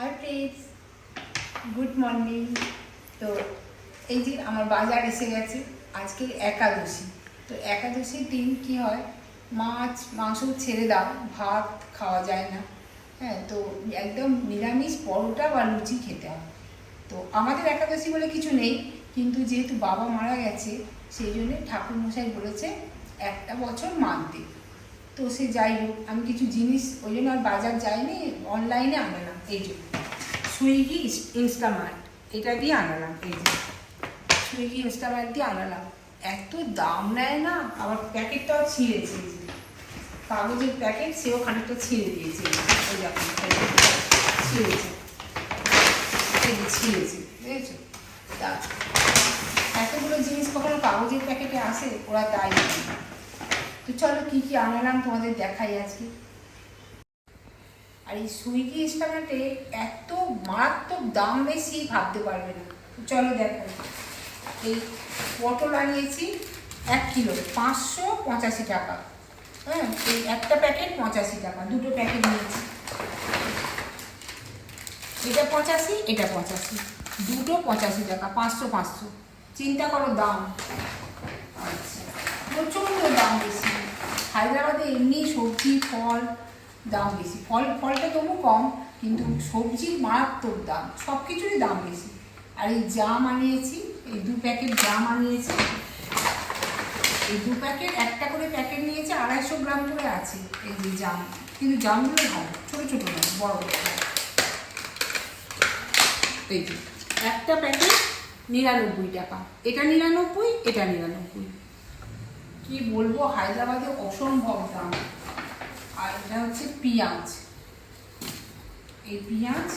Hi friends good morning তো এই যে আমার বাজার এসে গেছে, আজকে একাদশী। তো একাদশীর দিন কি হয়? মাছ, মাংস ছেড়ে দাও, ভাত খাওয়া যায় না। হ্যাঁ তো একদম নিরামিষ পরোটা বা লুচি খেতে হয়। তো আমাদের একাদশী বলে কিছু নেই, কিন্তু যেহেতু বাবা মারা গেছে, সেই জন্য ঠাকুরমশাই বলেছে, একটা বছর মানতে তো সে যাই হোক, আমি কিছু জিনিস, ওই জন্য আর বাজার যাইনি অনলাইনে আনালাম এই যে, সুইগি ইনস্টামার্ট, এটা দিয়ে আনালাম, এই যে। সুইগি ইনস্টামার্ট দিয়ে আনালাম। এত দাম নেয় না, আবার প্যাকেটটাও ছিঁড়েছে কাগজের প্যাকেট, সেও খানিকটা ছিঁড়ে দিয়েছে, এই দেখুন ছিঁড়েছে। ছিঁড়েছে, বুঝেছ? তা, এতগুলো জিনিস কখনো কাগজের প্যাকেটে আসে? ওরা তাই। তো চলো কি কি আনালাম তোমাদের দেখাই আজকে। আর এই সুইগি ইনস্টাগ্রামে এত মারাত্মক দাম বেশি ভাবতে পারবে না। চলো দেখো। এই পটল আনিয়েছি এক কিলো, পাঁচশো পঁচাশি টাকা। হ্যাঁ এই একটা প্যাকেট পঁচাশি টাকা, দুটো প্যাকেট নিয়েছি। এটা পঁচাশি এটা পঁচাশি, দুটো পঁচাশি টাকা, পাঁচশো পাঁচশো। চিন্তা করো দাম। আচ্ছা প্রচণ্ড দাম বেশি। হায়দ্রাবাদে এমনি সবজি, ফল দাম বেশি। ফল, ফলটা তবু কম, কিন্তু সবজির মারাত্মক দাম সব কিছুরই দাম বেশি। আর এই জাম আনিয়েছি এই দু প্যাকেট জাম আনিয়েছি এই দু প্যাকেট, একটা করে প্যাকেট নিয়েছে, আড়াইশো গ্রাম করে আছে এই যে জাম। কিন্তু জামগুলো ভালো, ছোটো ছোটো নয় বড়। এই যে, একটা প্যাকেট নিরানব্বই টাকা। এটা নিরানব্বই এটা নিরানব্বই। কি বলব, হায়দ্রাবাদে অসম্ভব দাম। আর এটা হচ্ছে পেঁয়াজ। এই পেঁয়াজ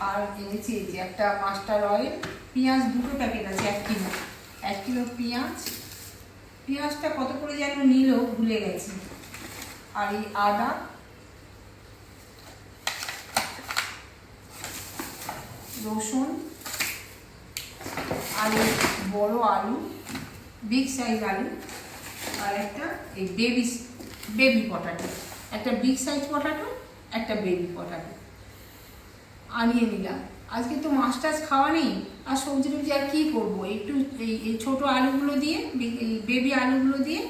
আর এনেছি এই যে একটা মাস্টার অয়েল। পেঁয়াজ দুটো প্যাকেট আছে, এক কিলো। এক কিলো পেঁয়াজ। পেঁয়াজটা কত করে যেন নিল, ভুলে গেছি। আর এই আদা। রসুন। আলু বড় আলু বিগ সাইজ আলু। আর একটা এই বেবি বেবি পটাটো একটা বিগ সাইজ পটাটো একটা বেবি পটাটো আনিয়ে নিলাম। আজকে তো মাছ টাছ খাওয়া নেই। আর সবজি টবজি আর কী করব? একটু এই ছোটো আলুগুলো দিয়ে এই বেবি আলুগুলো দিয়ে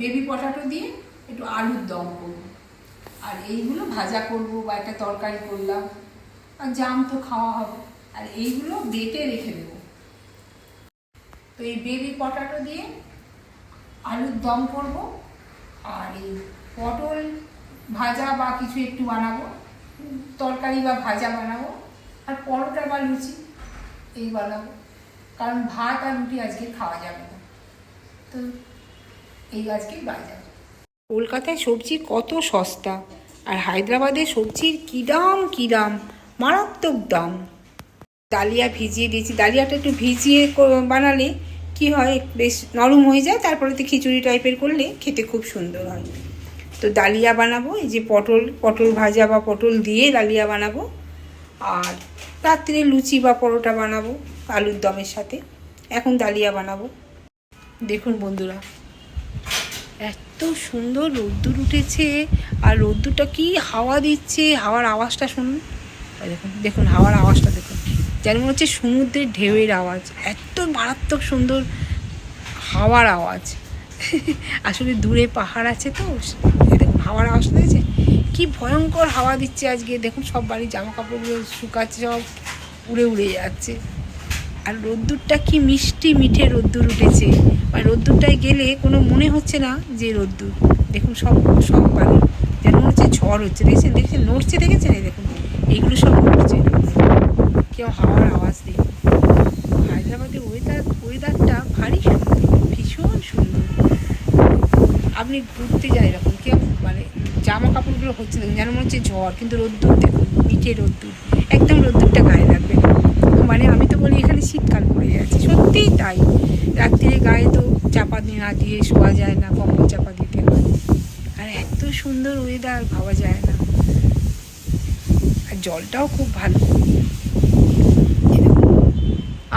বেবি পটাটো দিয়ে একটু আলুর দম করব। আর এইগুলো ভাজা করব বা একটা তরকারি করলাম। আর জাম তো খাওয়া হবে। আর এইগুলো বেটে রেখে দেবো। তো এই বেবি পটাটো দিয়ে আলুর দম করব, আর এই পটল ভাজা বা কিছু একটু বানাবো, তরকারি বা ভাজা বানাবো, আর পরোটা বা লুচি এই বানাবো। কারণ ভাত আর রুটি আজকে খাওয়া যাবে না। তো এই আজকে বাজার। কলকাতায় সবজি কত সস্তা, আর হায়দ্রাবাদে সবজির কী দাম কী দাম? মারাত্মক দাম। ডালিয়া ভিজিয়ে দিয়েছি। ডালিয়াটা একটু ভিজিয়ে বানালে কি হয়, বেশ নরম হয়ে যায়, তারপরে তো খিচুড়ি টাইপের করলে খেতে খুব সুন্দর হয়। তো ডালিয়া বানাবো, এই যে পটল পটল ভাজা বা পটল দিয়ে ডালিয়া বানাবো। আর রাত্রে লুচি বা পরোটা বানাবো, আলুর দমের সাথে। এখন ডালিয়া বানাবো। দেখুন বন্ধুরা, এত সুন্দর রোদ্দুর উঠেছে, আর রোদ্দুরটা কি হাওয়া দিচ্ছে, হাওয়ার আওয়াজটা শুনুন। দেখুন দেখুন হাওয়ার আওয়াজটা, দেখুন। যেন মনে হচ্ছে সমুদ্রের ঢেউয়ের আওয়াজ, এত মারাত্মক সুন্দর হাওয়ার আওয়াজ। আসলে দূরে পাহাড় আছে তো দেখুন হাওয়ার আওয়াজ দিয়েছে কি ভয়ঙ্কর হাওয়া দিচ্ছে আজকে। দেখুন সব বাড়ির জামা কাপড়গুলো শুকাচ্ছে, সব উড়ে উড়ে যাচ্ছে। আর রোদ্দুরটা কি মিষ্টি মিঠে রোদ্দুর উঠেছে। আর রোদ্দুরটায় গেলে কোনো মনে হচ্ছে না যে রোদ্দুর। দেখুন সব সব বাড়ি, যেন হচ্ছে ঝড় হচ্ছে। দেখছেন? দেখছেন? নড়ছে, দেখেছেন? এই দেখুন, এইগুলো সব নড়ছে। কেউ হাওয়ার আওয়াজ নেই। হায়দ্রাবাদের ওয়েদার ওয়েদারটা ভারী সুন্দর, ভীষণ সুন্দর। আপনি ঘুরতে যায় এরকম, কেউ মানে জামা কাপড়গুলো হচ্ছে দেখুন, যেন মনে হচ্ছে ঝড়, কিন্তু রোদ্দুর দেখুন মিঠে রোদ্দুর, একদম রোদ্দুরটা গায়ে লাগবে। মানে আমি তো বলি এখানে শীতকাল পড়ে যাচ্ছে, সত্যিই তাই। রাত্রিরে গায়ে তো চাপা দিয়ে না দিয়ে শোয়া যায় না, কম্বল চাপা দিতে হয়। আর এত সুন্দর ওয়েদার ভাবা যায় না। আর জলটাও খুব ভালো।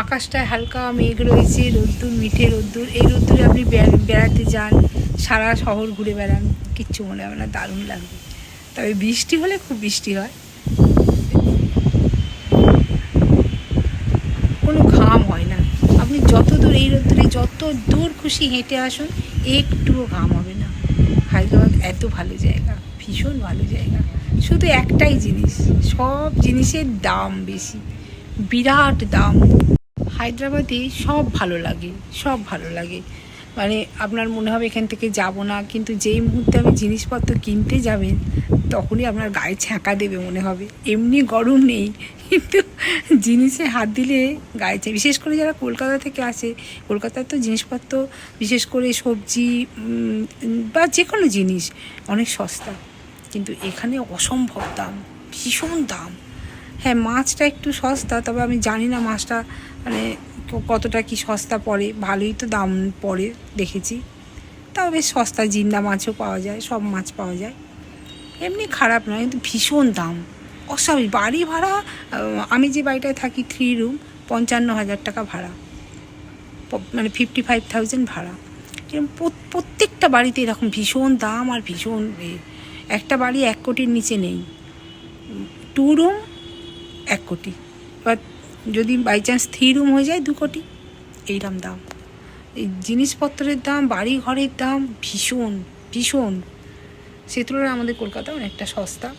আকাশটায় হালকা মেঘ রয়েছে, রোদ্দুর, মিঠে রোদ্দুর। এই রোদ্দুরে আপনি বেড়াতে যান, সারা শহর ঘুরে বেড়ান, কিচ্ছু মনে হবে না, দারুণ লাগবে। তবে বৃষ্টি হলে খুব বৃষ্টি হয়। কোনো ঘাম হয় না। আপনি যত দূর এই রোদ্দুরে যত দূর খুশি হেঁটে আসুন, একটুও ঘাম হবে না। হায়দ্রাবাদ এত ভালো জায়গা, ভীষণ ভালো জায়গা। শুধু একটাই জিনিস, সব জিনিসের দাম বেশি, বিরাট দাম। হায়দ্রাবাদে সব ভালো লাগে, সব ভালো লাগে। মানে আপনার মনে হবে এখান থেকে যাব না, কিন্তু যেই মুহূর্তে আপনি জিনিসপত্র কিনতে যাবেন, তখনই আপনার গায়ে ছ্যাঁকা দেবে মনে হবে। এমনি গরম নেই, কিন্তু জিনিসে হাত দিলে গায়ে ছ্যাঁ- বিশেষ করে যারা কলকাতা থেকে আসে, কলকাতার তো জিনিসপত্র, বিশেষ করে সবজি বা যে কোনো জিনিস, অনেক সস্তা। কিন্তু এখানে অসম্ভব দাম, ভীষণ দাম। হ্যাঁ মাছটা একটু সস্তা, তবে আমি জানি না মাছটা মানে কতটা কি সস্তা পড়ে, ভালোই তো দাম পড়ে, দেখেছি। তাও বেশ সস্তা, জিন্দা মাছও পাওয়া যায়, সব মাছ পাওয়া যায়। এমনি খারাপ নয়, কিন্তু ভীষণ দাম। অস্বাভাবিক, বাড়ি ভাড়া আমি যে বাড়িটায় থাকি থ্রি রুম পঞ্চান্ন হাজার টাকা ভাড়া। মানে ফিফটি ফাইভ থাউজেন্ড ভাড়া এরকম প্রত্যেকটা বাড়িতে এরকম ভীষণ দাম আর ভীষণ। একটা বাড়ি এক কোটির নিচে নেই। টু রুম এক কোটি। বা যদি বাই চান্স থ্রি রুম হয়ে যায় দু কোটি এইরকম দাম। এই জিনিসপত্রের দাম বাড়ি ঘরের দাম ভীষণ ভীষণ। সে তুলনায় আমাদের কলকাতা অনেকটা সস্তা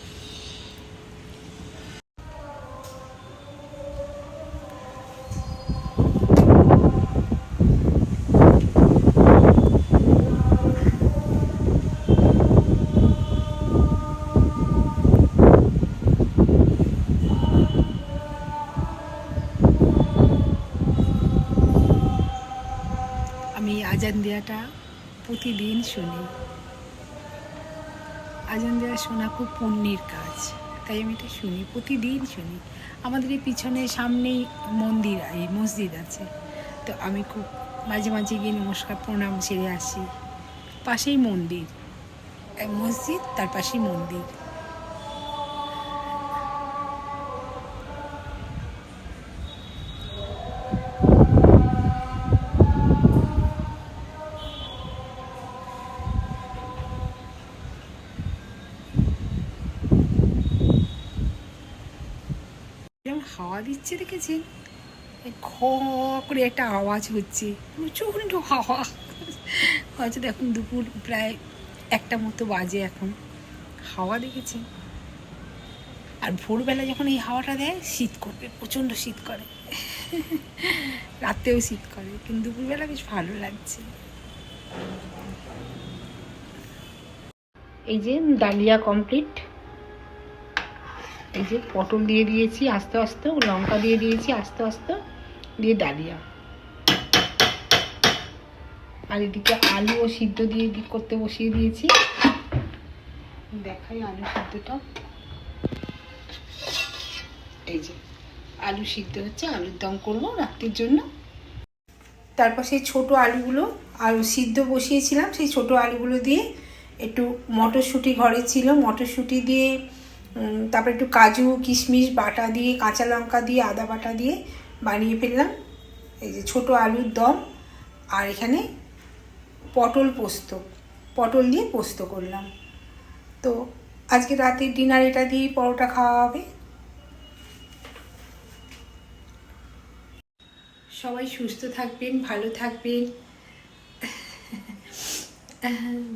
আমি আজান দেওয়াটা প্রতিদিন শুনি। আজান দেওয়া শোনা খুব পুণ্যের কাজ, তাই আমি এটা শুনি, প্রতিদিন শুনি। আমাদের এই পিছনে সামনেই মন্দির, এই মসজিদ আছে। তো আমি খুব মাঝে মাঝে গিয়ে নমস্কার, প্রণাম সেরে আসি। পাশেই মন্দির মসজিদ, তার পাশেই মন্দির। হাওয়া দিচ্ছে, দেখেছেন? খ করে একটা আওয়াজ হচ্ছে। প্রচণ্ড হাওয়া। হয়তো দেখুন, দুপুর প্রায় একটা মতো বাজে এখন। হাওয়া দেখেছেন আর ভোরবেলা যখন এই হাওয়াটা দেয়, শীত করবে, প্রচণ্ড শীত করে। রাতেও শীত করে, কিন্তু দুপুরবেলা বেশ ভালো লাগছে। এই যে, ডালিয়া কমপ্লিট এই যে পটল দিয়ে দিয়েছি, আস্তে আস্তে লঙ্কা দিয়ে দিয়েছি, আস্তে আস্তে, দিয়ে ডালিয়া। আর এদিকে আলুও সিদ্ধ দিয়ে করতে বসিয়ে দিয়েছি। দেখাই আলু সিদ্ধটা। এই যে, আলু সিদ্ধ হচ্ছে, আলুর দম করব রাত্রির জন্য। তারপর সেই ছোটো আলুগুলো আলু সিদ্ধ বসিয়েছিলাম, সেই ছোটো আলুগুলো দিয়ে একটু মটরশুঁটি ঘরে ছিল, মটরশুঁটি দিয়ে তারপর একটু কাজু, কিশমিশ, বাটা দিয়ে, কাঁচা লঙ্কা দিয়ে, আদা বাটা দিয়ে বানিয়ে ফেললাম। এই যে ছোটো আলুর দম আর এখানে পটল পোস্ত, পটল দিয়ে পোস্ত করলাম। তো আজকে রাতের ডিনার এটা দিয়েই পরোটা খাওয়া হবে। সবাই সুস্থ থাকবেন, ভালো থাকবেন।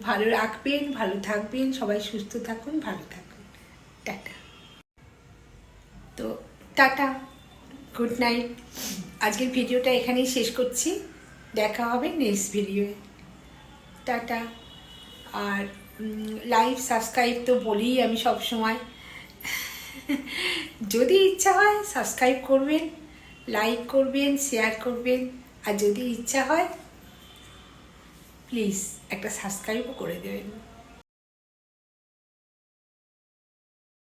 ভালো রাখবেন, ভালো থাকবেন। সবাই সুস্থ থাকুন, ভালো থাকুন। টাটা। তো টাটা, গুড নাইট। আজকের ভিডিওটা এখানেই শেষ করছি। দেখা হবে নেক্সট ভিডিওয়ে। টাটা। আর লাইভ সাবস্ক্রাইব তো বলি আমি সব সময়। যদি ইচ্ছা হয় সাবস্ক্রাইব করবেন, লাইক করবেন, শেয়ার করবেন। আর যদি ইচ্ছা হয়, প্লিজ একটা সাবস্ক্রাইবও করে দেবেন।